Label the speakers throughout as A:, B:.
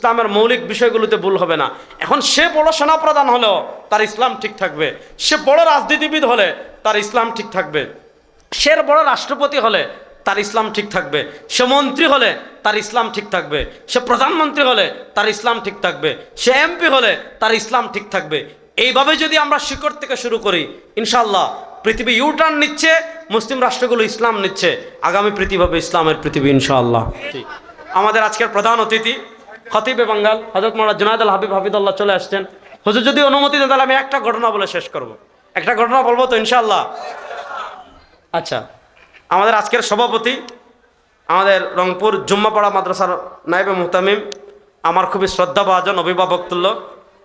A: ইসলামের মৌলিক বিষয়গুলোতে ভুল হবে না। এখন সে বড় সেনাপ্রধান হলেও তার ইসলাম ঠিক থাকবে। সে বড় রাজনীতিবিদ হলে তার ইসলাম ঠিক থাকবে। সে বড় রাষ্ট্রপতি হলে তার ইসলাম ঠিক থাকবে। সে মন্ত্রী হলে তার ইসলাম ঠিক থাকবে। সে প্রধানমন্ত্রী হলে তার ইসলাম ঠিক থাকবে। সে এমপি হলে তার ইসলাম ঠিক থাকবে। এইভাবে যদি আমরা শিকড় থেকে শুরু করি ইনশাল্লাহ পৃথিবী ইউটার্ন নিচ্ছে মুসলিম রাষ্ট্রগুলো ইসলাম নিচ্ছে। আগামী পৃথিবী হবে ইসলামের পৃথিবী ইনশাআল্লাহ। আমাদের আজকের প্রধান অতিথি খতিবে বাঙ্গাল হজরত মোহাম্মদ জুনায়দ আল হাবিব হাফিদুল্লাহ চলে আসছেন। হুজুর, যদি অনুমতি দেন, তাহলে আমি একটা ঘটনা বলে শেষ করব। একটা ঘটনা বলব তো, ইনশাআল্লাহ। আচ্ছা আমাদের আজকের সভাপতি, আমাদের রংপুর জুম্মাপাড়া মাদ্রাসার নাইবে মুহতামিম, আমার খুবই শ্রদ্ধাভাজন অভিভাবক তুল্য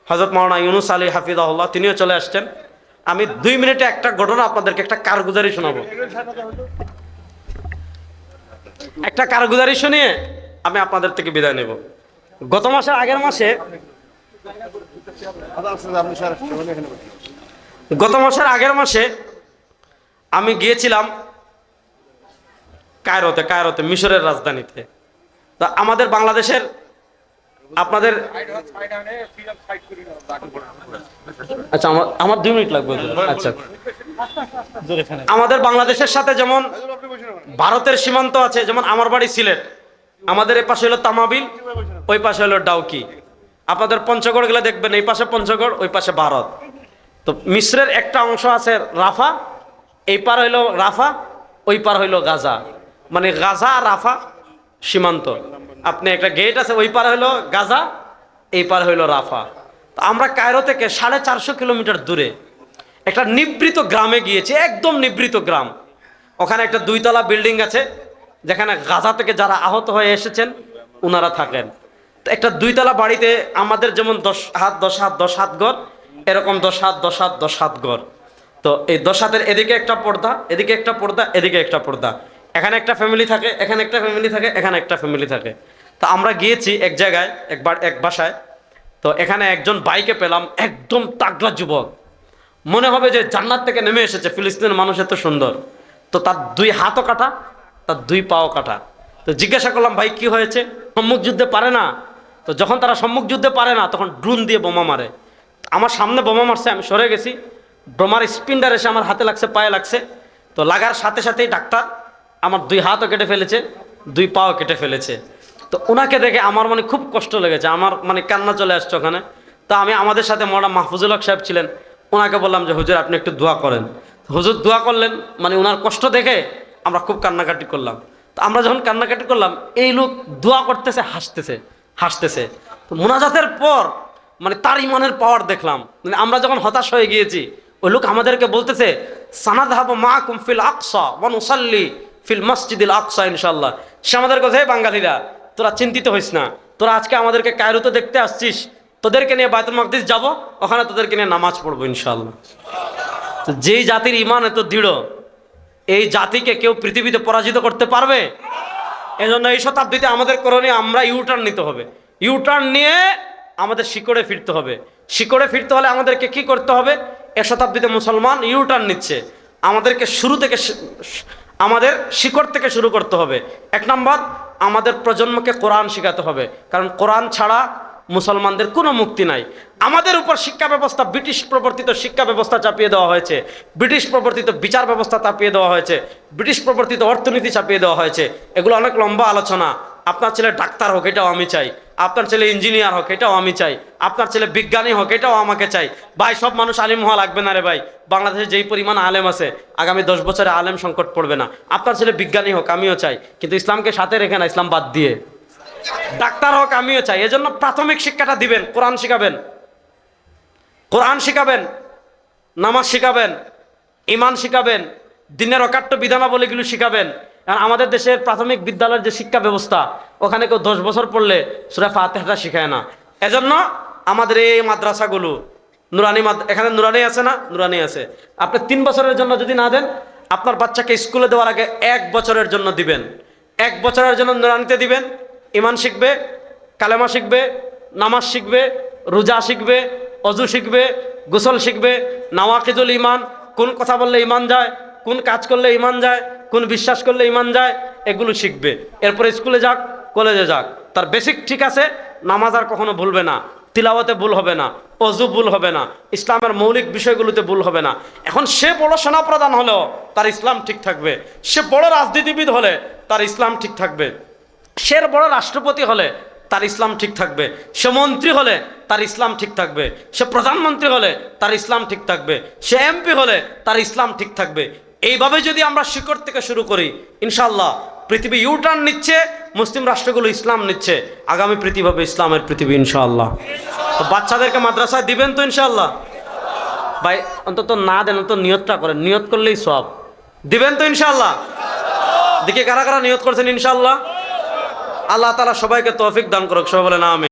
A: হজরত মাওলানা ইউনুস আলী হাফিজাহুল্লাহ, তিনিও চলে আসছেন। আমি দুই মিনিটে একটা ঘটনা আপনাদেরকে একটা কারগুজারি শোনাবো। একটা কারগুজারি শুনিয়ে আমি আপনাদের থেকে বিদায় নেব। গত মাসের আগের মাসে গত মাসের আগের মাসে আমি গিয়েছিলাম কায়রোতে কায়রোতে, মিশরের রাজধানীতে। তা আমাদের বাংলাদেশের আপনাদের আচ্ছা আমার আমার দুই মিনিট লাগবে আচ্ছা। আমাদের বাংলাদেশের সাথে যেমন ভারতের সীমান্ত আছে, যেমন আমার বাড়ি সিলেট, আমাদের এই পাশে হলো তামাবিল ওই পাশে হলো ডাউকি। আপনাদের পঞ্চগড় গেলে দেখবেন, এই পাশে পঞ্চগড়, ওই পাশে ভারত। তো মিশ্রের একটা অংশ আছে রাফা, এই পার হইল রাফা, ওই পার হইল গাজা। মানে গাজা, রাফা সীমান্ত। আপনি একটা গেট আছে, ওই পার হইল গাজা, এই পার হইল রাফা। তো আমরা কায়রো থেকে সাড়ে চারশো কিলোমিটার দূরে একটা নিবৃত গ্রামে গিয়েছি, একদম নিবৃত গ্রাম। ওখানে একটা দুইতলা বিল্ডিং আছে, যেখানে গাজা থেকে যারা আহত হয়ে এসেছেন ওনারা থাকেন। একটা দুইতলা বাড়িতে আমাদের যেমন দশ হাত দশ হাত দশ হাত ঘর, এরকম দশ হাত দশ হাত দশ হাত ঘর। তো এই দশ হাতের এদিকে একটা পর্দা, এদিকে একটা পর্দা, এদিকে একটা পর্দা। এখানে একটা ফ্যামিলি থাকে, এখানে একটা ফ্যামিলি থাকে, এখানে একটা ফ্যামিলি থাকে। তো আমরা গিয়েছি এক জায়গায় একবার এক বাসায়। তো এখানে একজন বাইকে পেলাম, একদম তাগলা যুবক। মনে হবে যে জান্নাত থেকে নেমে এসেছে, ফিলিস্তিনের মানুষ এত সুন্দর। তো তার দুই হাতও কাটা, তার দুই পাও কাটা। তো জিজ্ঞাসা করলাম, ভাই, কি হয়েছে? সম্মুখ যুদ্ধে পারে না। তো যখন তারা সম্মুখ যুদ্ধে পারে না, তখন ড্রোন দিয়ে বোমা মারে। আমার সামনে বোমা মারছে, আমি সরে গেছি। বোমার স্পিন্ডার এসে আমার হাতে লাগছে, পায়ে লাগছে। তো লাগার সাথে সাথেই ডাক্তার আমার দুই হাতও কেটে ফেলেছে, দুই পাও কেটে ফেলেছে। তো ওনাকে দেখে আমার মানে খুব কষ্ট লেগেছে, আমার মানে কান্না চলে আসছে ওখানে। তো আমি আমাদের সাথে মৌলানা মাহফুজুল হক সাহেব ছিলেন ওনাকে বললাম যে, হুজুর, আপনি একটু দোয়া করেন। হুজুর দোয়া করলেন মানে ওনার কষ্ট দেখে আমরা খুব কান্নাকাটি করলাম। তো আমরা যখন কান্নাকাটি করলাম, এই লোক দোয়া করতেছে, হাসতেছে। হাসতেছে। তো মোনাজাতের পর মানে তার ইমানের পাওয়ার দেখলাম। মানে আমরা যখন হতাশ হয়ে গিয়েছি, ওই লোক আমাদেরকে বলতেছে সানাদ হাব মা কুমফিল আকসা ওয়ান উসাল্লি ফিল মসজিদিল আকসা ইনশাল্লাহ সে আমাদের কথা, "হে বাঙালিরা, তোরা চিন্তিত হইস না। তোরা আজকে আমাদেরকে কায়রোতে দেখতে আসছিস। তোদেরকে নিয়ে বায়তুল মকদিস যাব, ওখানে তোদেরকে নিয়ে নামাজ পড়ব ইনশাল্লাহ যেই জাতির ইমান এত দৃঢ়, এই জাতিকে কেউ পৃথিবীতে পরাজিত করতে পারবে? এজন্য এই শতাব্দীতে আমাদের করণে আমরা ইউটার্ন নিতে হবে। ইউটার্ন নিয়ে আমাদের শিকড়ে ফিরতে হবে। শিকড়ে ফিরতে হলে আমাদেরকে কি করতে হবে? এ শতাব্দীতে মুসলমান ইউটার্ন নিচ্ছে। আমাদেরকে শুরু থেকে আমাদের শিকড় থেকে শুরু করতে হবে। এক নম্বর, আমাদের প্রজন্মকে কোরআন শেখাতে হবে। কারণ কোরআন ছাড়া মুসলমানদের কোনো মুক্তি নাই। আমাদের উপর শিক্ষা ব্যবস্থা, ব্রিটিশ প্রবর্তিত শিক্ষা ব্যবস্থা চাপিয়ে দেওয়া হয়েছে। ব্রিটিশ প্রবর্তিত বিচার ব্যবস্থা চাপিয়ে দেওয়া হয়েছে। ব্রিটিশ প্রবর্তিত অর্থনীতি চাপিয়ে দেওয়া হয়েছে। এগুলো অনেক লম্বা আলোচনা। আপনার ছেলে ডাক্তার হোক, এটাও আমি চাই। আপনার ছেলে ইঞ্জিনিয়ার হোক, এটাও আমি চাই। আপনার ছেলে বিজ্ঞানী হোক, এটাও আমাকে চাই। ভাই, সব মানুষ আলিম হওয়া লাগবে না রে ভাই। বাংলাদেশে যেই পরিমাণ আলেম আছে, আগামী দশ বছরে আলেম সংকট পড়বে না। আপনার ছেলে বিজ্ঞানী হোক, আমিও চাই। কিন্তু ইসলামকে সাথে রেখে না, ইসলাম বাদ দিয়ে। ডাক্তার হোক আমিও চাই। এজন্য প্রাথমিক শিক্ষাটা দিবেন, কোরআন শিখাবেন। কোরআন শিখাবেন, নামাজ শিখাবেন ইমান শিখাবেন, দিনের অকাট্য বিধানাবলীগুলো শিখাবেন। কারণ আমাদের দেশের প্রাথমিক বিদ্যালয়ের যে শিক্ষা ব্যবস্থা, ওখানে কেউ দশ বছর পড়লে সুরা ফাতেহাটা শিখায় না। এজন্য আমাদের এই মাদ্রাসাগুলো, নুরানি এখানে নুরানি আছে না? নুরানি আছে। আপনি তিন বছরের জন্য যদি না দেন, আপনার বাচ্চাকে স্কুলে দেওয়ার আগে এক বছরের জন্য দিবেন। এক বছরের জন্য নুরানিতে দিবেন ইমান শিখবে, কালেমা শিখবে, নামাজ শিখবে, রোজা শিখবে, অজু শিখবে, গোসল শিখবে, নাওয়াকিজুল ইমান কোন কথা বললে ইমান যায়, কোন কাজ করলে ইমান যায়, কোন বিশ্বাস করলে ইমান যায়, এগুলো শিখবে। এরপরে স্কুলে যাক, কলেজে যাক। তার বেসিক ঠিক আছে, নামাজ আর কখনো ভুলবে না, তিলাওয়াতে ভুল হবে না, অজু ভুল হবে না, ইসলামের মৌলিক বিষয়গুলোতে ভুল হবে না। এখন সে বড় সেনা সেনাপ্রধান হলেও তার ইসলাম ঠিক থাকবে, সে বড় রাজনীতিবিদ হলে তার ইসলাম ঠিক থাকবে। সে বড় রাষ্ট্রপতি হলে তার ইসলাম ঠিক থাকবে, সে মন্ত্রী হলে তার ইসলাম ঠিক থাকবে, সে প্রধানমন্ত্রী হলে তার ইসলাম ঠিক থাকবে, সে এমপি হলে তার ইসলাম ঠিক থাকবে। এইভাবে যদি আমরা শিকড় থেকে শুরু করি ইনশাল্লাহ পৃথিবী ইউটার্ন নিচ্ছে, মুসলিম রাষ্ট্রগুলো ইসলাম নিচ্ছে, আগামী পৃথিবী হবে ইসলামের পৃথিবী ইনশাআল্লাহ। তো বাচ্চাদেরকে মাদ্রাসায় দিবেন তো ইনশাআল্লাহ? ভাই, অন্তত না দেন, অন্তত নিয়তটা করেন। নিয়ত করলেই সব। দিবেন তো ইনশাআল্লাহ? দেখি কারা কারা নিয়ত করছেন ইনশাআল্লাহ? আল্লাহ তালা সবাইকে তৌফিক দান করুক সবাই বলে না আমি